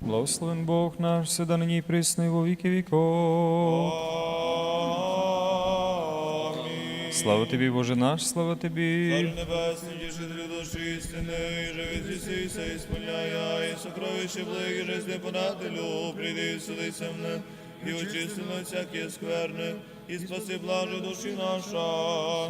Благословен Бог наш, всегда нині і присно, во віки віков. Слава тобі, Боже наш, слава тобі. Царю небесний, дішителю душі істини, і живи зісися, і спиняя, і сокровище благи жизни подателю, прийди судися мене, і очисти на всякі скверни, і спаси блаже душі наша.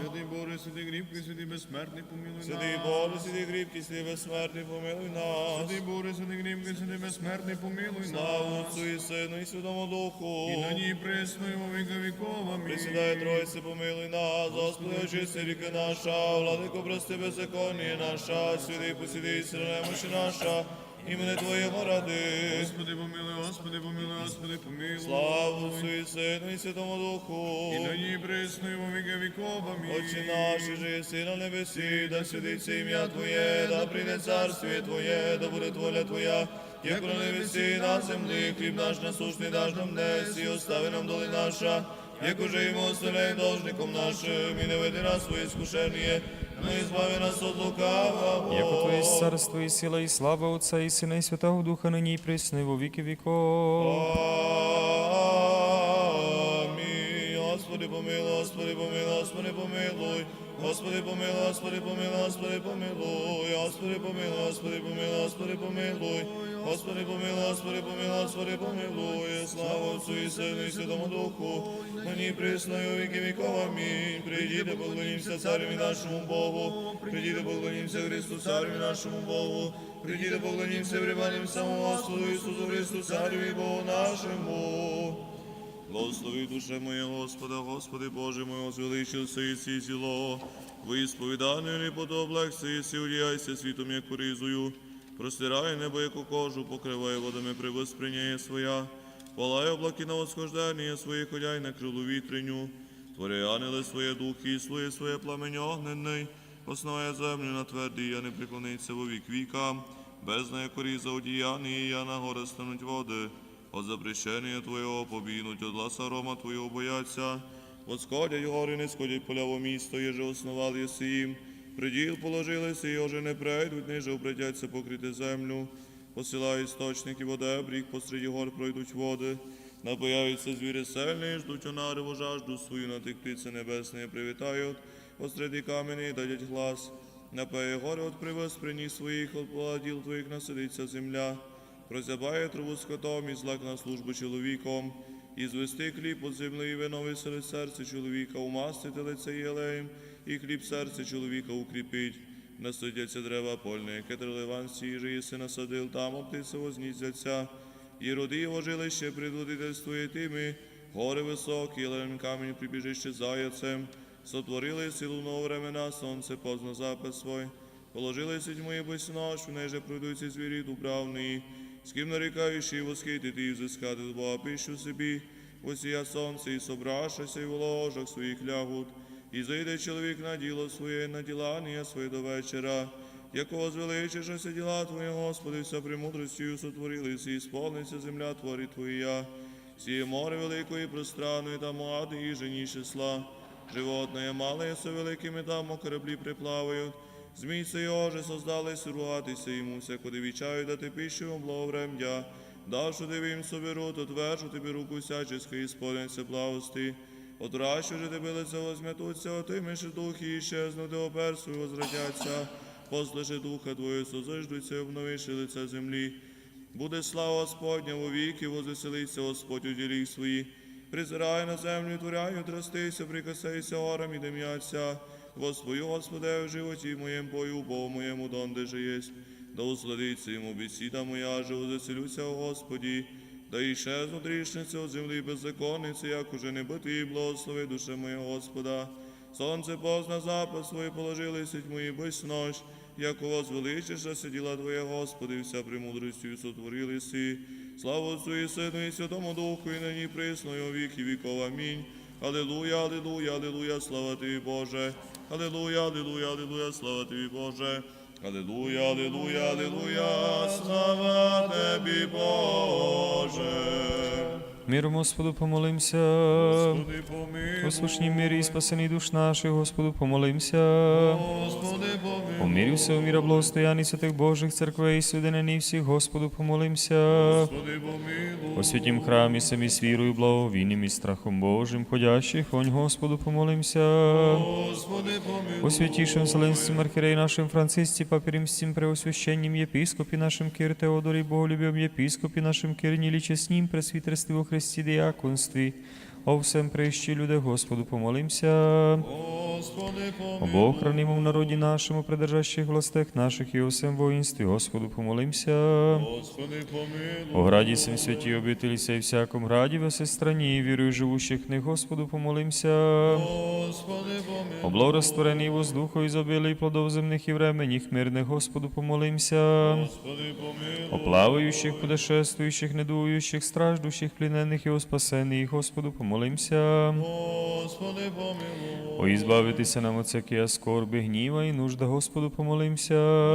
Святий Боже, святий грібкий, святий безсмертний, помилуй Святий нас. Боже, святий кріпкий, святий безсмертний, помилуй нас. Святий Боже, святий грібкий, святий безсмертний, помилуй Славу нас. Отцу і Сину, і Святому Духу. І на ній пресно, і во віка віков. Амінь. Присідай Тройці, помилуй нас, Господи, очисти ріки наша, владико, прости беззаконніє наша, святий посіди, немощі наша, імени Твоєго ради. Господи, помилуй, Господи, помилуй, Господи, помилуй. Славу Отцу і Сину, і Святому Духу. І на ній пресно, і во віка віков. Амінь. Отче наш, і же єси на небесі, да святиться ім'я Твоє, да прийде царствіє Твоє, да буде воля Твоя, як на небесі, на землі, хліб наш насущний даш нам днес, і остави нам доли наша, як уже йому оставляє должником нашим, і не веди нас у іскушення, но избави нас от лукавого. Яко Твоє царство і сила, і слава Отця, і Сина, і Святого Духа, нині і присни, во віки віков. Амінь. Господи, помилуй, Господи, помилуй, Господи, помилуй. Господи, помилуй, Господи, помилуй, Господи, помилуй. Господи, помилуй, Господи, помилуй, Господи, помилуй. Господи, помилуй, Господи, помилуй, Господи, помилуй. Слава Отцу і Сину, і Святому Духу. Нині присно і у віки віков. Амінь. Прийдіте, поклонімося цареві нашому Богу. Прийдіте, поклонімося Христу, цареві нашому Богу. Прийдіте, поклонімося, прибанім самому Господу Ісусу Христу, цареві Богу нашому. Благослови душе моє, Господа, Господи Боже мой, возвеличився і сі зіло. Висповідане не подоблах сисі, удіяйся світом, як поризую. Простирай небо, яку кожу, покривай водами при восприйняє своя. Палай облаки на восхождення своє, ходяй на крилу вітреню. Твори ангели своє духи, і слує своє пламень огненний. Основає землю на твердій, я не преклониться во вік віка. Бездна, як коріза одіяні, я на горе стануть води. От запрещення Твоєго побігнуть, от гласа рома Твоєго бояться. Восходять гори, не сходять поля во місто, єже основали єси їм. Приділ положилися, і вже не прийдуть, ниже обратяться покрити землю. Посилає істочники вода, бріг посреди гор пройдуть води. Напоявляться звірі сильні, ждуть онариву жажду свою, на тих птиці небесні привітають. Посреди камені дадять глас. Напає гори от привез приніс своїх, от поладіл твоїх насидиться земля. Прозябає траву скотом і злак на службу чоловіком, і звести хліб от землі, і вино веселить серце чоловіка, умастити лице єлеєм, і хліб серце чоловіка укріпить. Насидяться дерева польне, яке треливан сіже, єси насадил, там оптиці возніздяться, і роди його жилище предводительствує тими, гори високі, левен камінь прибіжище заяцем, сотворили силу нового времена, сонце позна запис свой. Положили сіть мої ночь, в неї же пройдуть ці звірі дубравні, з ким нарікаючи восхитити і взискати Бога пищу собі, восія сонце, і собрашася, і в ложах своїх лягут, і зайде чоловік на діло своє, на ділання своє до вечора, якого звеличишся діла Твої, Господи, вся премудростю сотворилися, і сповниться земля творі Твоя, сіє море великої пространої, там мади і жені числа, животне мале, со великими там кораблі приплавають, Змій йоже создались ругатися йому, всякуди вічаю дати пищу йому благоврем'я. Давши дивим собі рот, отвержу тобі руку всячески і сповниться благости. Отращу же тебе лице отимеш духи і щезнути оперсу і возвратяться. Послиши духа Твою, созиждуться і обновиши лице землі. Буде слава Господня у віки, возвеселиться Господь у ділі свої. Призирай на землю, творяю, тростися, прикасайся горам і дим'яться. Господи, Господи, в животі моєм бою, Богу моєму донде же єсть. Да усладиться йому бесіда моя, же заселюся, Господі. Да і ще знутрішниця у землі беззаконниці, як уже не бити, благослови душе моя Господа. Сонце позна запас свої положили сіть мої без нощ, як у вас величіша сиділа Твоя, Господи, вся премудростю сотворили си. Слава Отцу і Сину, і Святому Духу, і нині присно, і у віки віков. Амінь. Алілуя, алілуя, алілуя, слава Тобі, Боже. Алілуя, алілуя, алілуя, слава Тобі, Боже. Алілуя, Аллилуйя, Аллилуйя, слава Тебе, Боже. Миром Господу помолимся. Господи, помилуй. У слушній мирі і спасений душ наших, Господу помолимся. Господи, помилуй. У мирі всього міра благостояння святих Божих церквей і соединений всіх, Господу помолимся. Господи. Святім храмі самі з вірою, благовінням і страхом Божим, ходящих, онь Господу помолимся. Господи, помилуй. У святішим Вселенським архіреї нашим Францисці, папі Римським, преосвященнім єпископі нашим Кир Теодорі, Боголюбім єпископі нашим Кир Нілічеснім, пресвітерстві у Христі діяконстві, о всем прищі люди, Господу помолимся. Господи, помилуй. Об охранимо в народі нашому, придержащих властях наших і у всем воїнстві, Господу помолимся. Господи, помилуй. О граді сим святі обителі сей всяком граді, во всей страні, вірую живущих них, Господу помолимся. Господи, помилуй. О благорастворенні воздуху, ізобілий плодов земних і временіх мирних, Господу помолимся. Господи, помилуй. О плаваючих, путешествуючих, недуючих, страждущих, плінених і о спасених, Господу помолимся. Господи, помилуй. О ізбавитися нам от всякія скорби, гніва і нужда, Господу помолимся.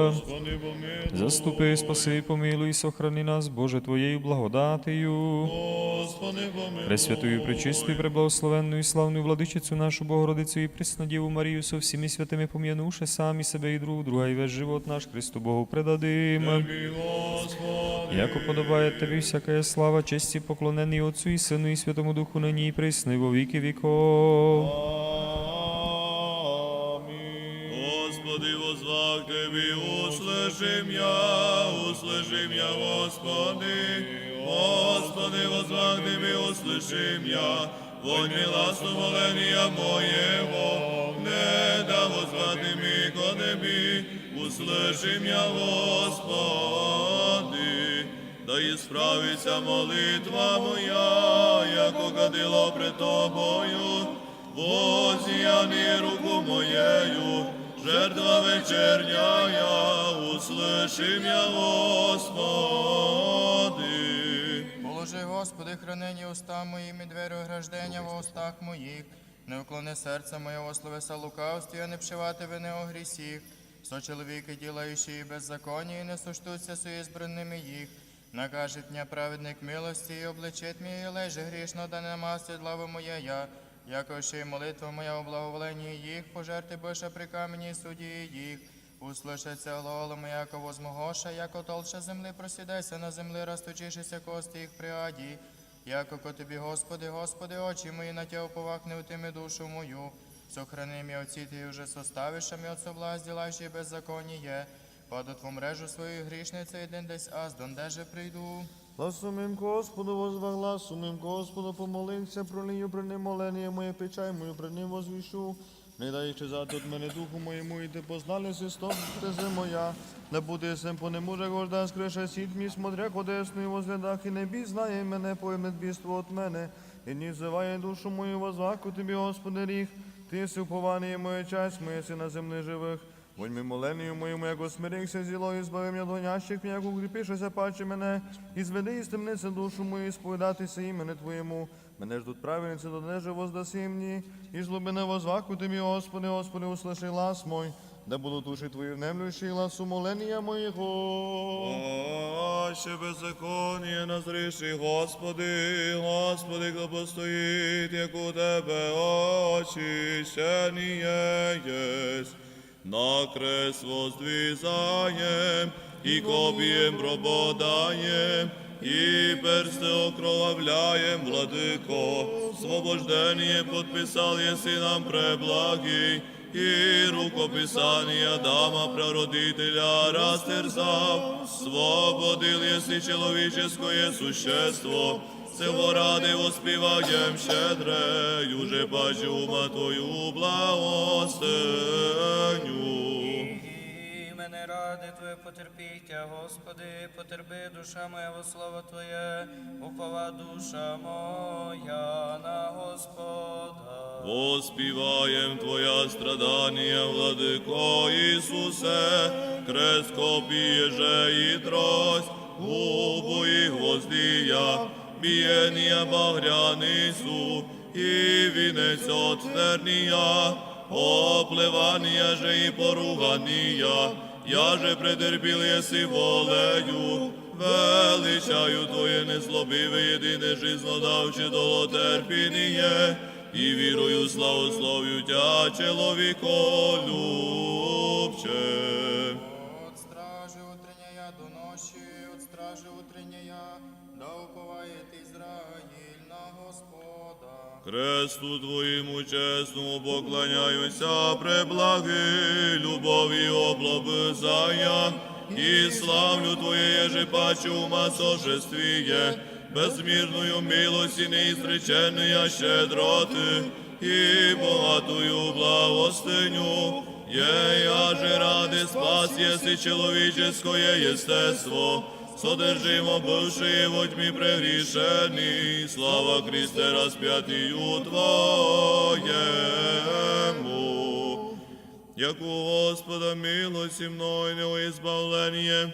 Господи, помилуй. Заступи, спаси, помилуй, сохрани нас, Боже, Твоєю благодатою. Господи, помилуй. Пресвятую, пречистую, преблагословенную і славну владичицю нашу Богородицю і Преснодіву Марію со всіми святими пом'янувши самі себе і друг друга, і весь живот наш Христу Богу предадим. Яко подобає тобі всяка слава, честі поклонений Отцу і Сину і Святому Духу нині і присно, і во віки віков. Амінь. Господи, возвах Тебе, услышим я, услышим я, Господи. Господи, возвах Тебе, услышим я, вонь милосту моления моего, не да возвати ми ко Тебе, услышим я, Господи. Да ісправиться молитва моя, яко кадило пред Тобою, Воз'яни руку моєю, жертва вечерняя, услышим я, Господи. Положи, Господи, хранені уста моїми, двері ограждення в устах моїх. Не уклони серце моє, ословеса лукавстві, а не вшивати вини о грісіх. Со чоловіки, ділаючи беззаконні, і не суштуться свої збранними їх. Накажет мені праведник милості, і обличить мій, і леже грішно, да не мастить глава моя я. Яко ще й молитва моя у благоволенні їх, пожерти Боже при камені судді їх. Услышаться глаголом, яко возмогоша, яко толща земли просідайся на землі, розточишися кости їх при аді. Яко ко тобі, Господи, Господи, очі мої на тя уповах не утими душу мою. Сохрани мій оці ти уже составиш, а мій от соблазн, ділаючи беззаконіє. Паду тву мрежу свою грішницю, день десь аз, дондеже прийду. Гласумим Господу, возгласумим Господу, помолимся, пролию при ним молення моє, печай мою при ним возвішу. Не дай чезати от мене духу моєму, і ти познали си стопте моя. Не буде сем по нему же гожда скрише сіть мій, смотря кодесну і возглядах, і не бій знає мене, пойме біство от мене. І не взиває душу мою возваку тобі, Господи, ріг. Ти си уповання моя часть, моя си на землі живих. Вонь ми моленію моєму, як осмирився зіло, і збави мене донящих, як укріпишися паче мене, і зведи із темниці душу мою, і сповідатися імене Твоєму. Мене ждуть праведниці, до неже воздаси мені, і злобине возваку Тобі, Господи, Господи, услыши глас мой, да буду душі Твої внемлющі, глас умолення моєго. Аще беззаконие назріши, Господи, Господи, хто постоїть, як у Тебе очищеніє єсть. На крест воздвізаєм, і копієм прободаєм, і персти окровавляєм, владико, освобождення подписал єси нам преблагий, і рукописання Адама, прародителя, растерзав, свободил єси человеческое существо, Цього ради воспіваєм щедре, уже бачу Твою благостиню. Мене ради Твоє потерпіття, Господи, потерпи душа моя во слово Твоє, упова душа моя на Господа. Воспіваєм Твоя страдання, владико Ісусе, крест копіє же і трость, губу і гвоздія, бієння багряницю, і вінець отвернія, опливання же і поруганія, я же претерпіл єси волею, величаю Твоє незлобиве, єдине жизнодавче долотерпіння, і вірою славослов'ю Тя, чоловіколюбче. От Хресту Твоєму чесному поклоняюся, преблаги, любові облобизання, і славлю Твоє єжепаче ума сожествіє, безмірною милості неізреченої щедроти, і богатую благостиню, я же ради спас, єси чоловіческое естество, содержимо бывшие во тьмі прегрішені, слава Христе распятію Твоєму. Як у Господа милості мною не избавлення,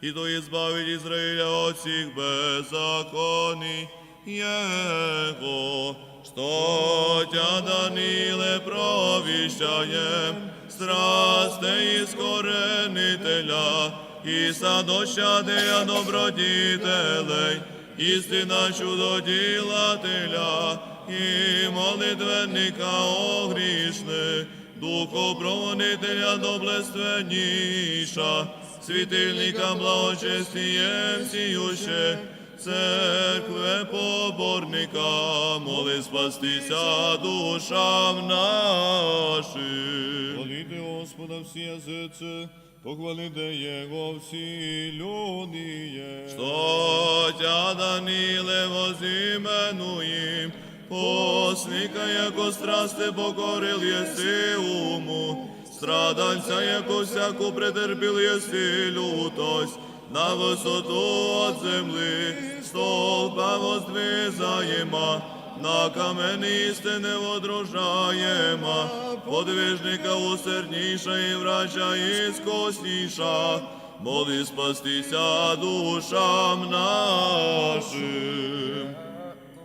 і то избавить Израиля от всіх беззаконий Его, что тя Даниле провіщає, страсте іскоренителя, і садощадия добродітелей, істина чудоділателя, і молитвенника огрішних, Духу провонителя доблественніша, світильника благочестієм сіюще, церкве поборника, моли спастися душам нашим. Хвалите Господа всі язиці, похвалите Його всі люди. Что тя Даниле возименуем, Послика, яко страсти покорил єси уму, страдальця, яко всяку претерпіл єси лютость, на висоту от земли, столпа воздвизаєма, на камені істини водружаєма, подвижника усердніша і врача іскосніша, моли спастися душам нашим.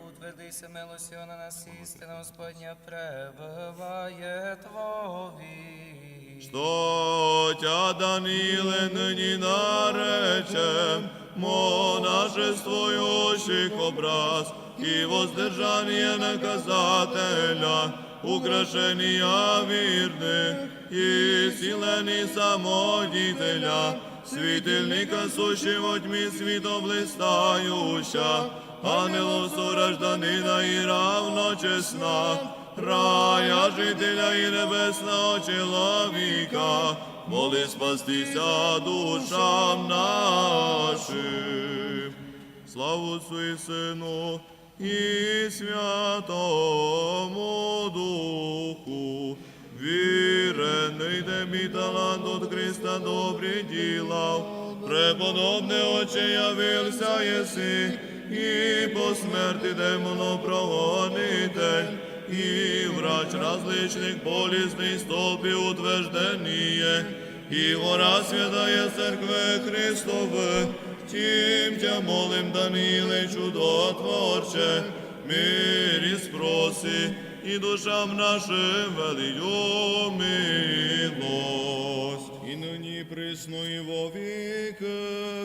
Утвердися милостю на нас істина Господня пребыває Твові. Что тя Даниле ныне наречем, монашествующих образ и воздержание наказателя, украшения вірних і сілені самодітеля, світильника сущі во тьмі світом блистающа, ангелов сорожданина і равно чесна, рая жителя і небесного чоловіка, моли спастися душам нашим. Славу і Сину і Святому Духу, вірений тобі талант от Христа добрі діла, преподобне Отче явився єси, і по смерті демонопроводитель, і врач различних болезней столпів утвержденіє, і гора святая церкви Христове, Тім тя молим, Даниле, чудотворче, мирі спроси, і душам нашим велию милость. І нині присно і во віки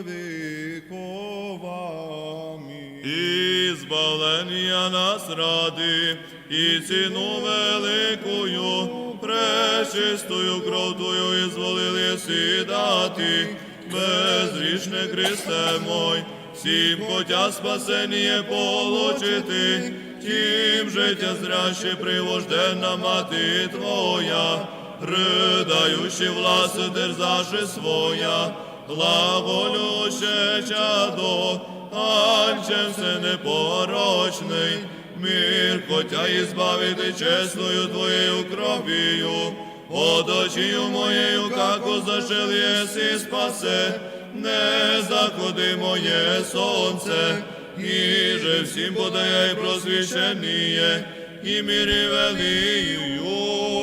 віков. Амінь. І збавлення нас ради, і ціну великою, пречистою кров Твою ізволили сідати, безрішне Христе мой, всім хотя спасення получити, тим життя зряще привожденна мати Твоя, ридаючи власи дерзаше своя, глаголюще чадо, Анче все непорочний, мир, хотя і збавити чесною Твоєю кров'ю, от очію моєю, како зашел єси спасе, не заходи моє сонце, і же всім подає просвіщеніє, і мірі велію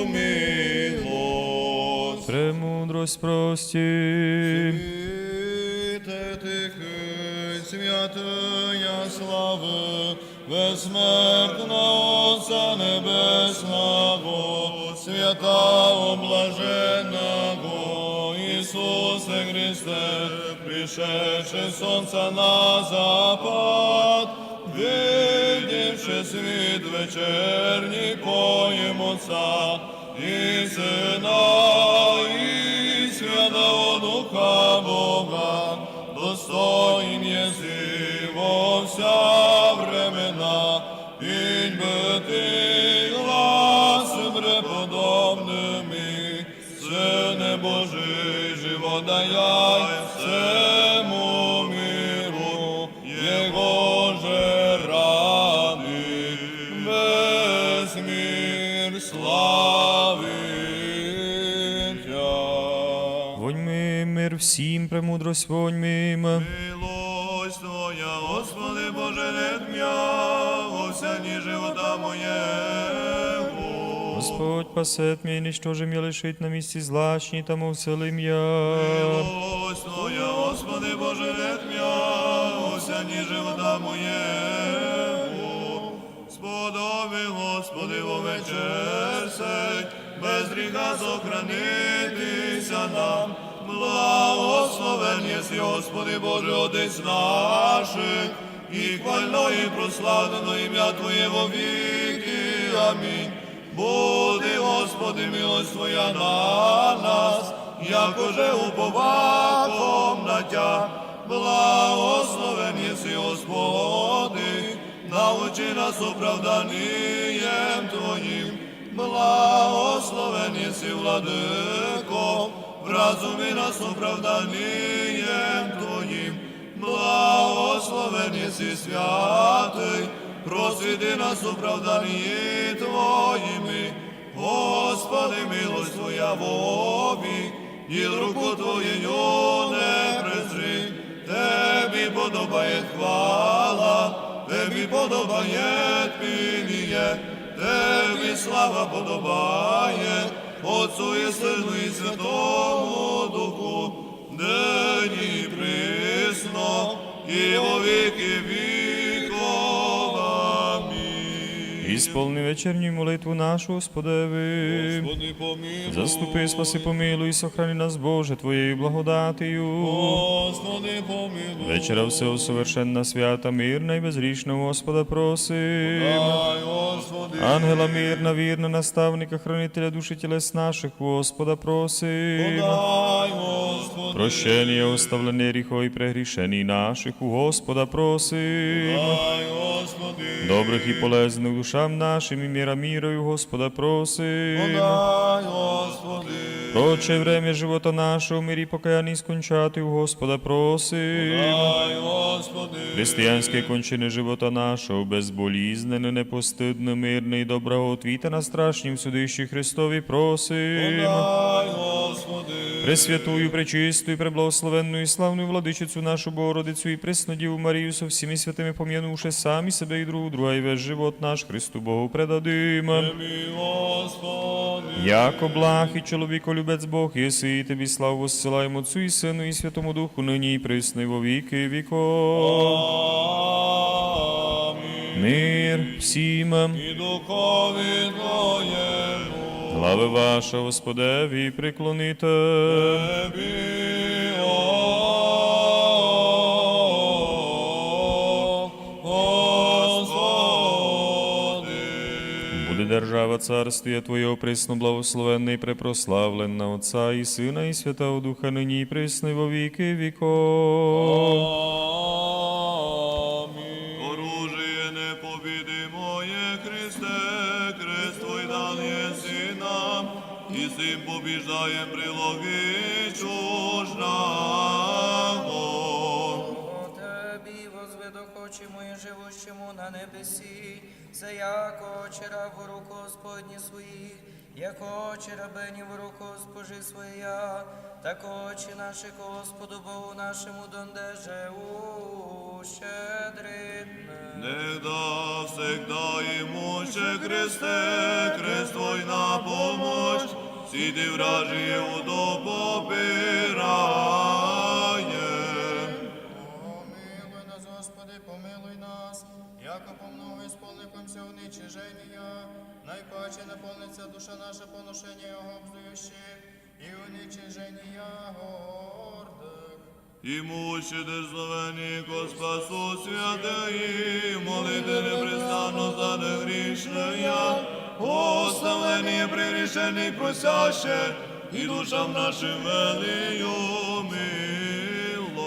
милость. Премудрость тихий, святая слави, безсмертного Отця Небесного, святого блаженного Ісуса Иисусе Христе, пришедше солнца на запад, видевши світ вечерній поєм Отца, і Сина, і Святого Духа Бога, достоїн єси во Живодаяй всему миру, Его же ради весь мир славить Тя. Воньми мир всім, премудрость воньмим. Милость Твоя, Господи Боже, не тмя, вся живота моєго. Господь пасет мій, нічтоже м'я лишить на місці злачні, тому вселим я. Милость Твоя, Господи Боже, не тмя, во вся дні живота моєго. Сподоби, Господи, во вечер без гріха сохранитися нам. Благословен єси, Господи Боже, Отець наших, і хвально і прославлено ім'я Твоє во віки. Амінь. Буде, Господи, милость Твоя на нас, якоже уповаком на Тя. Благословен єси, Господи, научи нас оправданням Твоїм. Благословен єси, владико, вразуми нас оправданням Твоїм. Благословен єси, святий, просвіти нас оправданні Твоїми. Господи, милость Твоя вовік, і руку Твоєю не презри. Тебі подобає хвала, Тебі подобає пініє, Тебі слава подобає, Отцу і Сину і Святому Духу, нині і присно, і во віки Ісполни вечерню молитву нашу, Господеви. Господи, помилуй. Заступи, спаси, помилуй, сохрани нас, Боже, Твоєю благодатію. Господи, помилуй. Вечера всього совершенна, свята, мирна і безгрішна, у Господа просим. Дай, Господи. Ангела мирна, вірна, наставника, хранителя душі тілес наших, Господа просим. Дай, Господи. Прощення, оставлення гріхов і прегрішені наших, у Господа просим. Дай, Господи. Добрих і полезних душам нашим і міра мірою, Господа просим. Дай, Господи. Проче время живота нашого, мирі покаянні скончати, у Господа просим. Дай, Господи. Християнське кончини живота нашого, безболізнене, непостидне, мирне і доброготвіте на страшнім судищі Христові просим. Дай, Господи. Пресвятую, пречистую, преблагословенну і славну владичицю нашу Богородицю і преснодіву Марію со всіми святими пом'янувши самі себе і другу, друга і весь живот наш Христу Богу предадим. Яко благ і чоловіколюбець Бог, єси і тобі славу воссилаємо Отцю і Сину і Святому Духу, нині і присно, і во віки віков. Мир всім. І духові Твоєму. Слави ваша, Господеві, приклоните. Буде держава царствія Твоєго присно благословенна і препрославленна Отця і Сина, і Святого Духа, нині і присно, во віки віков. Побіждаєм прилоги чужого. О Тебі возведу очі мої живущому на небесі, це яко очера в руку Господні своїх, як очі рабині в руку спожи своя, так очі наші Господу Богу нашому донде у щедритне. Негда всегда ему ще Христе, крест Твой на помощь, сіди вражі удо попирає. Помилуй нас, Господи, помилуй нас, яко помногу ісполникомся уничиження, найпаче наповниться душа наша поношення його обзующе, і уничиження гордих. І мучи дерзновені, ко спасу святої, молити непрестанно за негрішне я, оставлені прирішені просяще, і душам нашим велію милость.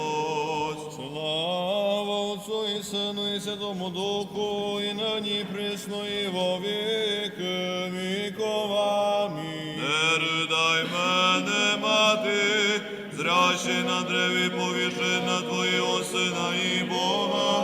Слава Отцу і Сину і Святому Духу, і нині присно, і во віки віков. Не ридай мене, мати, зрящий на древі повіши на Твоєго Сина і Бога, на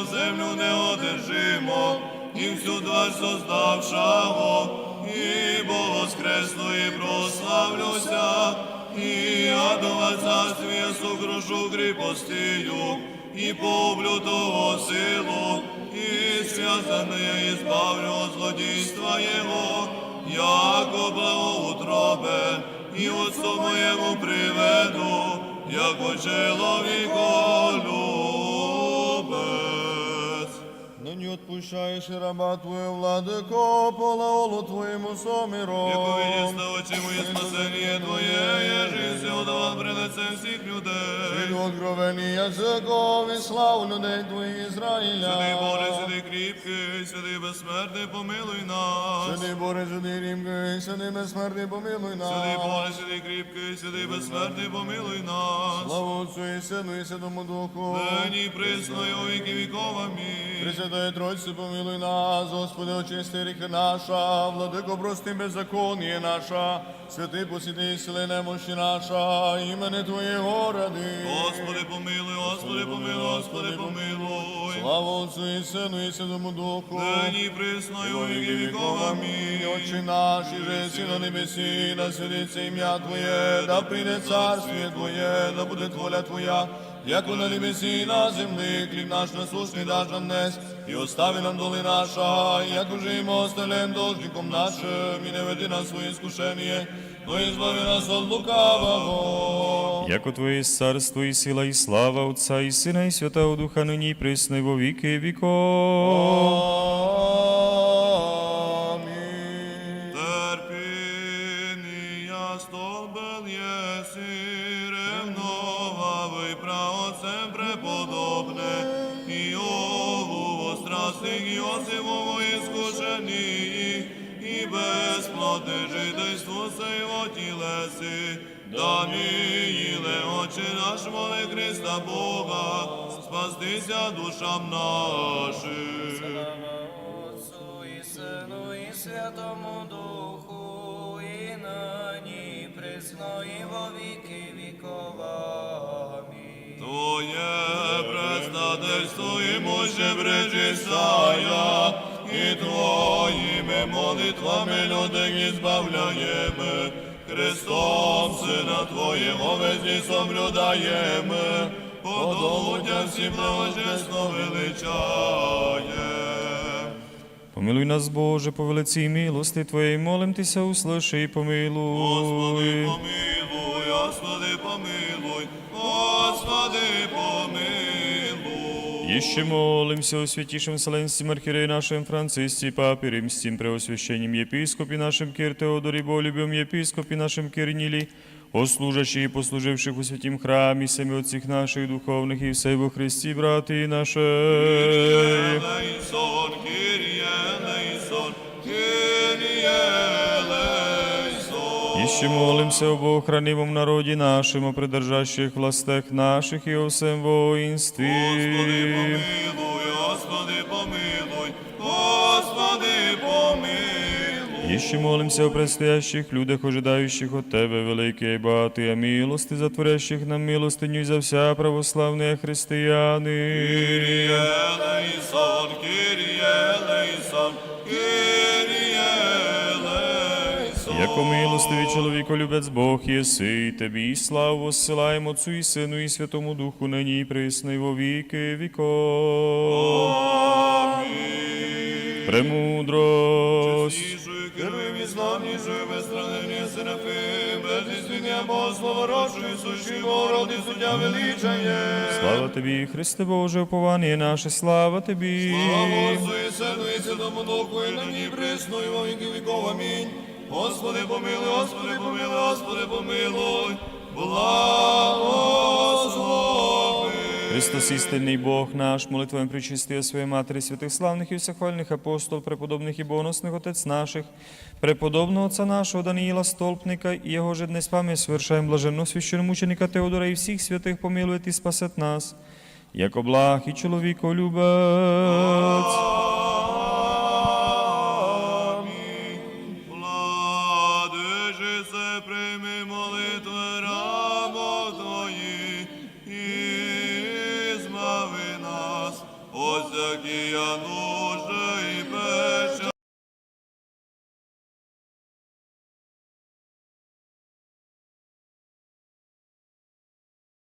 у землю неодержимо, і всю тварь создавшого, і Бога воскресну, і прославлюся, і адова царствіє сокрушу кріпостію, і повлю того силу, і связане избавлю от злодійства Его, яко благоутробен, і отцу моєму приведу, яко чоловіколюбець. Нині отпущаєш і раба Твоє, владико, по лаолу Твоєму соміром. Яко видіста очі моє спасення Твоє, єжи сьогодован при лице всіх людей. Від откровені язиков і славу людей Твоїх Ізраїля. Святий Боже, святий кріпкий, святий безсмертний, помилуй нас. Святий Боже, святий рімкий, святий безсмертний, помилуй нас. Святий Боже, святий кріпкий, святий безсмертний, помилуй нас. Слава Отцу і Сину і Святому Духу. І у віки віков, амінь. Пресвятая Тройці, помилуй нас, Господи, очисти гріхи наша, владико, прости беззаконніє наша, святий посіди, сили немощі наша, імени Твоєго ради. Господи, помилуй, Господи, помилуй, Господи, помилуй. Слава Отцу і Сину і Святому Духу. Нині присно і віки віков, амінь. Отче наш, і жеси на небесі, да святиться ім'я Твоє, да прийде царствіє Твоє, да буде воля Твоя, яко на небесі на землі, хліб наш насущний даш нам днес, і остави нам доли наша, як уже осталем должником нашим, і не веди нас своє скушення, но і нас от лукавого. Яко Твоє царство і сила, і слава Отця і Сина, і Святого Духа, нині і присно, і во віки віков. Вострастих Йосифово іскушенії, і безплоти жительство сейво тілеси, да міїле очі наш моли Христа Бога, спастися душам нашим. Отцу і Сину і Святому Духу, і нині, і присно, і во. Твоє предстательство і моще пречистая, і Твоїми молитвами людей збавляємо, Христом Сина Твоєго везні соблюдаємо, подолуття всі благочесно величає. Помилуй нас, Боже, по велиці милости Твоєї, молим Тися, услиши і помилуй. Господи, помилуй, Господи, помилуй, Господи, помилуй. Еще молимся о святейшем Вселенском архиерее нашем Франциске, Папе Римским, Преосвященнем Епископе нашем Кир Теодоре, Болюбем Епископе нашем Кирниле, о служащих и послуживших у святім храмі, семи отців наших духовних і все во Христі, брати наші. Елейсон. Еще молимся об охранимом народе нашем, о придержащих властях наших и о всем воинстве. Господи, помилуй, Господи, помилуй, Господи, помилуй. Еще молимся о предстоящих людях, ожидающих от Тебе, великий и богатый, о милости, затворящих нам милостыню и за вся православные христианы. Кир'є, Елейсон, Кир'є, Елейсон, Кир'є, Яко милостивий чоловіко любець Бог єси, і Тебі і славу воссилаємо Отцу і Сину і Святому Духу, нині і присно, і во віки віков. Премудрость. Странення істиння Бога, слава рожою, сущий суддя величає. Слава Тобі, Христе Боже, уповання наше, слава Тобі. Слава Отцу і Сину і Святому Духу, і нині і присно, і во віки віков. Амінь. Господи помилуй, Господи помилуй, Господи помилуй, благослови. Христос істинний Бог наш, молитвами причистия своєї Матері, святих славних і всехвальних апостол, преподобних і богоносних отець наших, преподобного отца нашого Даниїла Столпника і його же днес пам'ять совершаємо блаженного священомученика Теодора і всіх святих помилує і спасет нас, як благ і чоловіколюбець. Амінь.